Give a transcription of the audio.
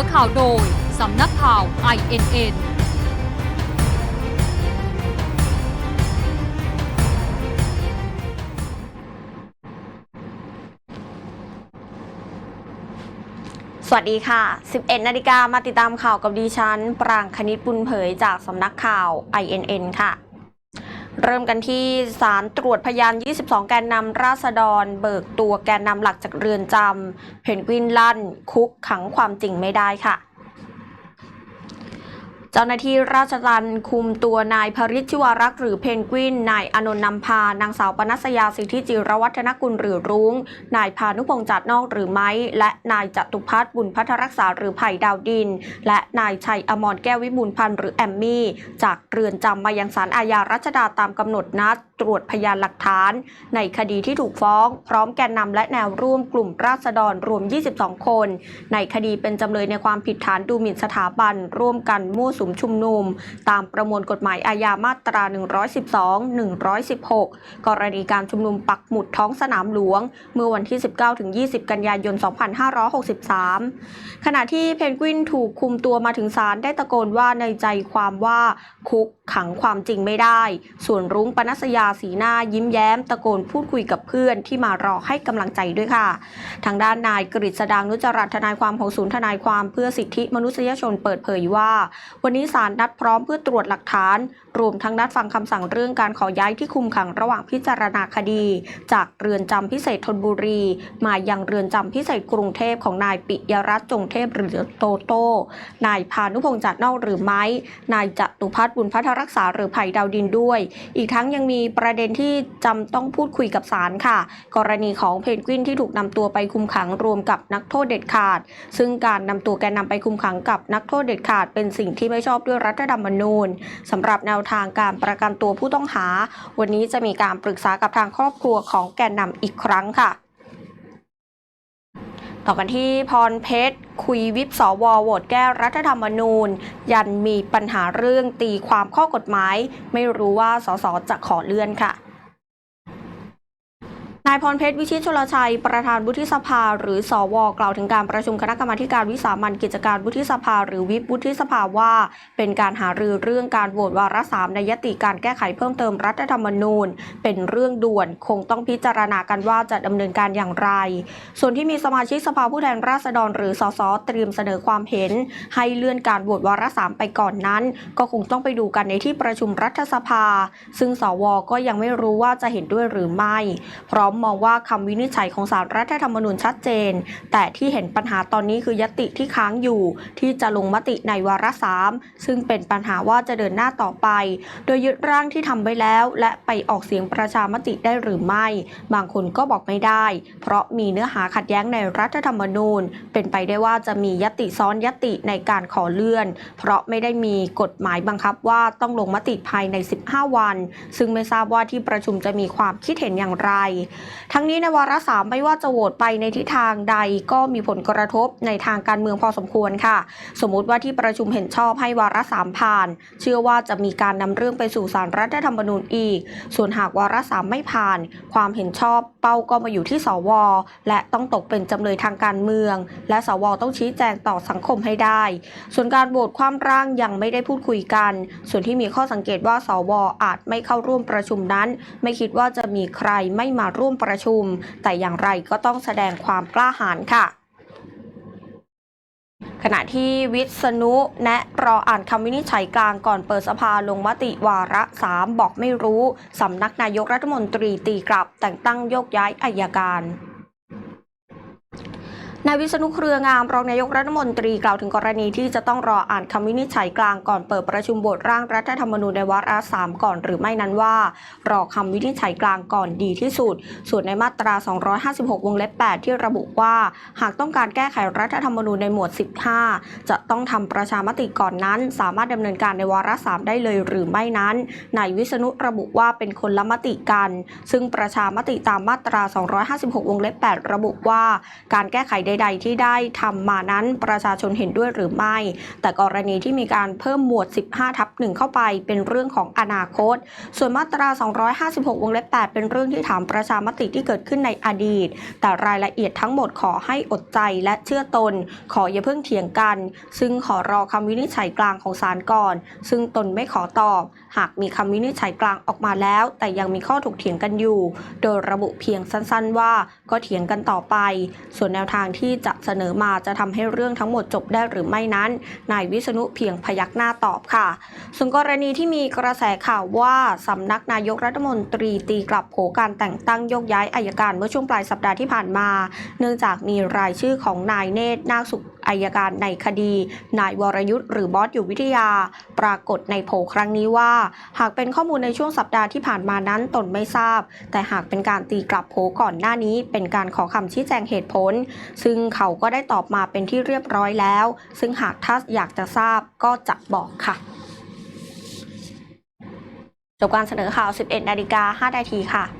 อข่าวโดย สำนักข่าว INN สวัสดีค่ะ 11 นาฬิกามาติดตามข่าวกับดิฉัน ปรางคณิตบุญเผยจากสำนักข่าว INN ค่ะ เริ่มกันที่สารตรวจพยาน 22 แกนนำราษฎร เบิกตัวแกนนำหลักจากเรือนจำเพนกวินลั่น คุกขังความจริงไม่ได้ค่ะ เจ้าหน้าที่ราชทัณฑ์คุมตัวนายพริชชิวรักษ์หรือเพนกวิน นายอนนท์นำพา นางสาวปนัสยาสิทธิจิรวัฒนกุลหรือรุง้ง นายพานุพงษ์จัดนอกหรือไม้ และนายจตุพัฒน์บุญพัทรรักษาหรือไผ่ดาวดิน และนายชัยอมรแก้ววิบูลพันธ์หรือแอมมี่ จากเรือนจำมายังศาลอาญารัชดาตามกำหนดนัดตรวจพยานหลักฐาน ในคดีที่ถูกฟ้อง พร้อมแกนนำและแนวร่วมกลุ่มราษฎรรวม 22 คน ในคดีเป็นจำเลยในความผิดฐานดูหมิ่นสถาบันร่วมกันมั่วสุมชุมนุม ตามประมวลกฎหมายอาญามาตรา 112 116 กรณีการชุมนุมปักหมุดท้องสนามหลวง เมื่อวันที่ 19-20 กันยายน 2563 ขณะที่เพนกวินถูกคุมตัวมาถึงศาลได้ตะโกนว่าในใจความว่าคุก ขังความจริงไม่ได้ ส่วนรุ้งปนัสยาสีหน้ายิ้มแย้ม ตะโกนพูดคุยกับเพื่อนที่มารอให้กำลังใจด้วยค่ะ ทางด้านนายกฤษดางนุจรัตทนายความของศูนย์ทนายความเพื่อสิทธิมนุษยชนเปิดเผยว่า วันนี้ศาลนัดพร้อมเพื่อตรวจหลักฐานรวมทั้งนัดฟังคำสั่งเรื่องการขอย้ายที่คุมขังระหว่างพิจารณาคดี จากเรือนจำพิเศษธนบุรี มายังเรือนจำพิเศษกรุงเทพของนายปิยรัตน์จงเทพหรือโตโต้ นายพานุพงษ์จัดนอกหรือไม้ นายจตุพัฒน์บุญพัทรรักษาหรือไผ่ดาวดินด้วย อีกทั้งยังมีประเด็นที่จำต้องพูดคุยกับศาลค่ะ กรณีของเพนกวินที่ถูกนำตัวไปคุมขังรวมกับนักโทษเด็ดขาด ซึ่งการนำตัวแกนนำไปคุมขังกับนักโทษเด็ดขาด เป็นสิ่งที่ไม่ชอบด้วยรัฐธรรมนูญสำหรับแนวทางการประกันตัวผู้ต้องหา วันนี้จะมีการปรึกษากับทางครอบครัวของแกนนำอีกครั้งค่ะต่อกันที่พรเพชร คุยวิปสวโหวตแก้รัฐธรรมนูญ ยันมีปัญหาเรื่องตีความข้อกฎหมาย ไม่รู้ว่าสสจะขอเลื่อนค่ะายพรเพชรวิชิตชลชัย ประธานวุฒิสภา หรือสวกล่าวถึงการประชุมคณะกรรมาการวิสามันกิจการวุฒิสภา หรือวิปวุฒิสภาว่า เป็นการหารือเรื่องการโหวตวาระสามในยติการแก้ไขเพิ่มเติมรัฐธรรมนูญ เป็นเรื่องด่วนคงต้องพิจารณากันว่าจะดำเนินการอย่างไร ส่วนที่มีสมาชิกสภาผู้แทนราษฎร หรือสสเตรียมเสนอความเห็น ให้เลื่อนการโหวตวาระสามไปก่อนนั้น ก็คงต้องไปดูกันในที่ประชุมรัฐสภา ซึ่งสวก็ยังไม่รู้ว่าจะเห็นด้วยหรือไม่ พร้อมมองว่าคำวินิจฉัยของสารรัฐธรรมนูญชัดเจน แต่ที่เห็นปัญหาตอนนี้คือยติที่ค้างอยู่ ที่จะลงมติในวาระสามซึ่งเป็นปัญหาว่าจะเดินหน้าต่อไป โดยยึดร่างที่ทำไว้แล้ว และไปออกเสียงประชามติได้หรือไม่ บางคนก็บอกไม่ได้ เพราะมีเนื้อหาขัดแย้งในรัฐธรรมนูญ เป็นไปได้ว่าจะมียติซ้อนยติในการขอเลื่อน เพราะไม่ได้มีกฎหมายบังคับว่าต้องลงมติภายใน 15 วัน ซึ่งไม่ทราบว่าที่ประชุมจะมีความคิดเห็นอย่างไรทั้งนี้ในวาระสามไม่ว่าจะโหวตไปในทิศทางใดก็มีผลกระทบในทางการเมืองพอสมควรค่ะ สมมุติว่าที่ประชุมเห็นชอบให้วาระสามผ่าน เชื่อว่าจะมีการนำเรื่องไปสู่สารรัฐธรรมนูญอีก ส่วนหากวาระสามไม่ผ่าน ความเห็นชอบเป้าก็มาอยู่ที่สว และต้องตกเป็นจำเลยทางการเมือง และสวต้องชี้แจงต่อสังคมให้ได้ ส่วนการโหวตความร่างยังไม่ได้พูดคุยกัน ส่วนที่มีข้อสังเกตว่าสวอาจไม่เข้าร่วมประชุมนั้น ไม่คิดว่าจะมีใครไม่มาร่วมประชุม แต่อย่างไรก็ต้องแสดงความกล้าหาญค่ะขณะที่วิษณุแนะรออ่านคำวินิจฉัยกลางก่อนเปิดสภาลงมติวาระสามบอกไม่รู้ สำนักนายกรัฐมนตรีตีกลับแต่งตั้งโยกย้ายอายการ นายวิษณุเครืองามรองนายกรัฐมนตรีกล่าวถึงกรณีที่จะต้องรออ่านคำวินิจฉัยกลางก่อนเปิดประชุมบทร่างรัฐธรรมนูญในวาระสามก่อนหรือไม่นั้นว่า รอคำวินิจฉัยกลางก่อนดีที่สุด ส่วนในมาตรา 256 วงเล็บ 8 ที่ระบุว่า หากต้องการแก้ไขรัฐธรรมนูญในหมวด 15 จะต้องทำประชามติก่อนนั้น สามารถดำเนินการในวาระสามได้เลยหรือไม่นั้นนายวิษณุระบุว่าเป็นคนละมติกัน ซึ่งประชามติตามมาตรา 256 วงเล็บ 8 ระบุว่า การแก้ไขใใด ๆ ที่ได้ทำมานั้นประชาชนเห็นด้วยหรือไม่ แต่กรณีที่มีการเพิ่มหมวด 15 ทับ1เข้าไปเป็นเรื่องของอนาคต ส่วนมาตรา 256 วงเล็บ 8 เป็นเรื่องที่ถามประชามติที่เกิดขึ้นในอดีต แต่รายละเอียดทั้งหมดขอให้อดใจและเชื่อตน ขออย่าเพิ่งเถียงกัน ซึ่งขอรอคำวินิจฉัยกลางของศาลก่อน ซึ่งตนไม่ขอตอบ หากมีคำวินิจฉัยกลางออกมาแล้ว แต่ยังมีข้อถกเถียงกันอยู่ โดยระบุเพียงสั้นๆว่าก็เถียงกันต่อไป ส่วนแนวทางที่ที่จะเสนอมาจะทำให้เรื่องทั้งหมดจบได้หรือไม่นั้น นายวิษณุเพียงพยักหน้าตอบค่ะ ส่วนกรณีที่มีกระแสข่าวว่าสำนักนายกรัฐมนตรีตีกลับโผการแต่งตั้งโยกย้ายอายการเมื่อช่วงปลายสัปดาห์ที่ผ่านมา เนื่องจากมีรายชื่อของนายเนตรนาคสุขอายการในคดี นายวรยุทธ์หรือบอสอยู่วิทยา ปรากฏในโผครั้งนี้ว่า หากเป็นข้อมูลในช่วงสัปดาห์ที่ผ่านมานั้นตนไม่ทราบ แต่หากเป็นการตีกลับโผก่อนหน้านี้ เป็นการขอคำชี้แจงเหตุผล ซึ่งเขาก็ได้ตอบมาเป็นที่เรียบร้อยแล้ว ซึ่งหากท่าอยากจะทราบก็จะบอกค่ะจบการเสนอข่าว 11 นาฬิกา 5 นาทีค่ะ